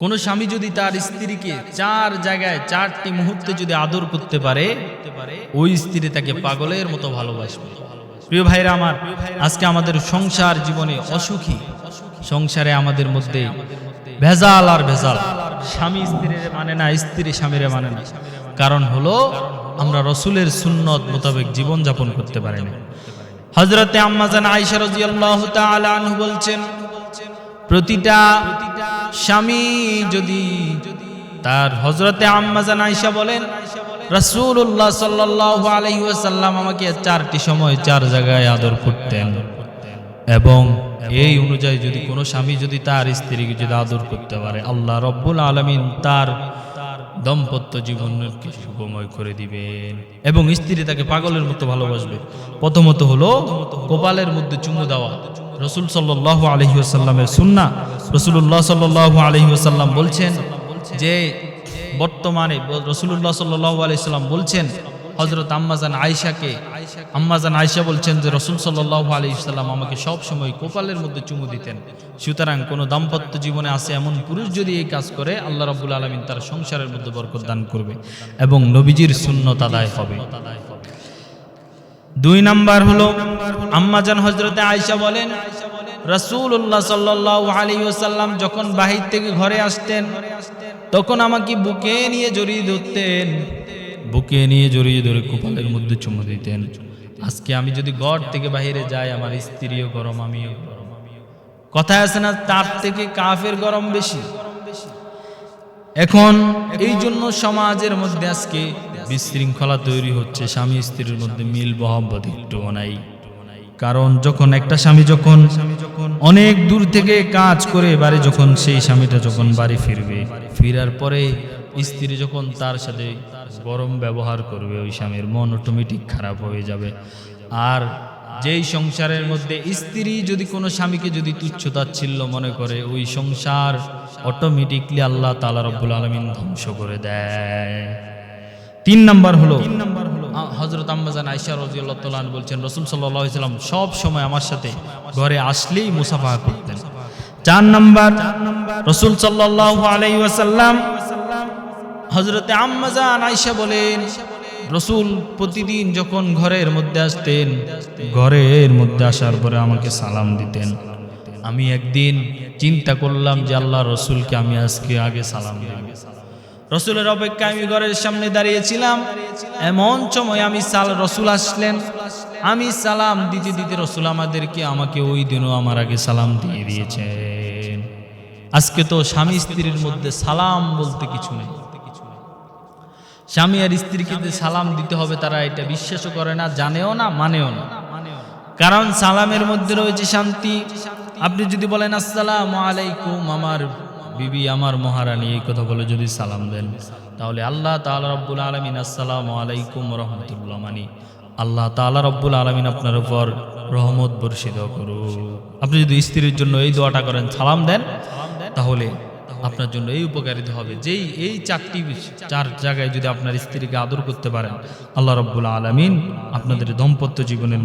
কোন স্বামী যদি তার স্ত্রীকে চার জায়গায়, চারটি মুহূর্তে যদি আদর করতে পারে, ওই স্ত্রী তাকে পাগলের মতো ভালোবাসবে। প্রিয় ভাইরা আমার, আজকে আমাদের সংসার জীবনে অসুখী। সংসারে আমাদের মধ্যে ভেজাল আর ভেজাল। স্বামী স্ত্রীর মানে না, স্ত্রী স্বামীর মানে না। কারণ হলো, আমরা রসুলের সুন্নত মোতাবেক জীবন যাপন করতে পারি না হজরতে আম্মাজান আনহু বলছেন, প্রতিটা স্বামী যদি তার হজরতে আম্মাজান আয়েশা বলেন আলাইহি ওয়াসাল্লাম আমাকে চারটি সময় চার জায়গায় আদর করতেন এবং এই অনুযায়ী যদি কোনো স্বামী যদি তার স্ত্রীকে যদি আদর করতে পারে, আল্লাহ রব্বুল আলামিন তার দম্পত্য জীবনকে সুখময় করে দিবেন এবং স্ত্রী তাকে পাগলের মতো ভালোবাসবে। প্রথমত হলো কপালের মধ্যে চুমু দেওয়া। রসুল সাল্লাহ আলহিউসাল্লামের সুন্না রসুল্লাহ সাল্লাহ আলহিউসাল্লাম বলছেন যে বর্তমানে রসুল্লাহ সাল্লাহ আলহিসাল্লাম বলছেন হজরত আম্মাজান আয়সাকে আম্মাজান আয়সা বলছেন যে রসুল সাল্লাহ আলহিসাল্লাম আমাকে সব সময় কোপালের মধ্যে চুমু দিতেন। সুতরাং কোনো দাম্পত্য জীবনে আসে এমন পুরুষ যদি এই কাজ করে, আল্লাহ রব্বুল আলমিন তার সংসারের মধ্যে বরকত দান করবে এবং নবীজির শূন্যত আদায় হবে। দুই নাম্বার হলো, আম্মাজান হজরতে আয়সা বলেন রসুল্লাহ সাল্লাহ আলী ওসাল্লাম যখন বাহির থেকে ঘরে আসতেন, তখন আমাকে বুকে নিয়ে জড়িয়ে ধরতেন। বুকে নিয়ে জড়িয়ে ধরে কপালের মধ্যে চুমু দিতেন। আজকে আমি যদি ঘর থেকে বাইরে যাই, আমার স্ত্রীও গরম, আমিও গরম। কথায় আছে না, তার থেকে কাফের গরম বেশি। এখন এই জন্য সমাজের মধ্যে আজকে বিশৃঙ্খলা তৈরি হচ্ছে, স্বামী স্ত্রীর মধ্যে মিল মহব্বত একটু নাই। কারণ যখন একটা স্বামী যখন অনেক দূর থেকে কাজ করে বাড়ি যখন সেই স্বামীটা যখন বাড়ি ফিরবে, ফিরার পরে স্ত্রী যখন তার সাথে গরম ব্যবহার করবে, ওই স্বামীর মন অটোমেটিক খারাপ হয়ে যাবে। আর যেই সংসারের মধ্যে স্ত্রী যদি কোনো স্বামীকে যদি তুচ্ছ তাচ্ছিল্য মনে করে, ওই সংসার অটোমেটিকলি আল্লাহ তালা রব্বুল আলমিন ধ্বংস করে দেয়। তিন নাম্বার হলো হজরত আম্মাজান আইসা তাআলা বলছেন, রসুল সাল্লাম সব সময় আমার সাথে ঘরে আসলেই মুসাফা করতেন। চার নাম্বার, রাসূল ওয়াসাল্লাম হজরতে আম্মাজান আইসা বলেন, রসুল প্রতিদিন যখন ঘরের মধ্যে আসতেন, ঘরের মধ্যে আসার পরে আমাকে সালাম দিতেন। আমি একদিন চিন্তা করলাম যে আল্লাহ রসুলকে আমি আজকে আগে সালাম দিব। রসুলের অপেক্ষা আমি ঘরের সামনে দাঁড়িয়েছিলাম। এমন সময় আমি সাল রসুল আসলেন। আমি সালাম দিতে দিতে রসুল আমাদেরকে আমাকে ওই দিনও আমার আগে সালাম দিয়ে দিয়েছেন। আজকে তো স্বামী স্ত্রীর মধ্যে সালাম বলতে কিছু নেই। স্বামী আর স্ত্রীকে যে সালাম দিতে হবে তারা এটা বিশ্বাসও করে না, জানেও না, মানেও না। কারণ সালামের মধ্যে রয়েছে শান্তি। আপনি যদি বলেন, আসসালাম আলাইকুম, আমার বিবি আমার মহারানী, এই কথা বলে যদি সালাম দেন, তাহলে আল্লাহ তাআলা রব্বুল আলমিন আসসালামু আলাইকুম রহমতুল্লাহ মানি। আল্লাহ তাআলা রব্বুল আলমিন আপনার উপর রহমত বর্ষিত করুন আপনি যদি স্ত্রীর জন্য এই দোয়াটা করেন, সালাম দেন, তাহলে আপনার জন্য এই উপকারিত হবে। যেই, এই চারটি চার জায়গায় যদি আপনার স্ত্রীকে আদর করতে পারেন, আল্লাহ রব্বুল আলমিন আপনাদের দম্পত্য জীবনের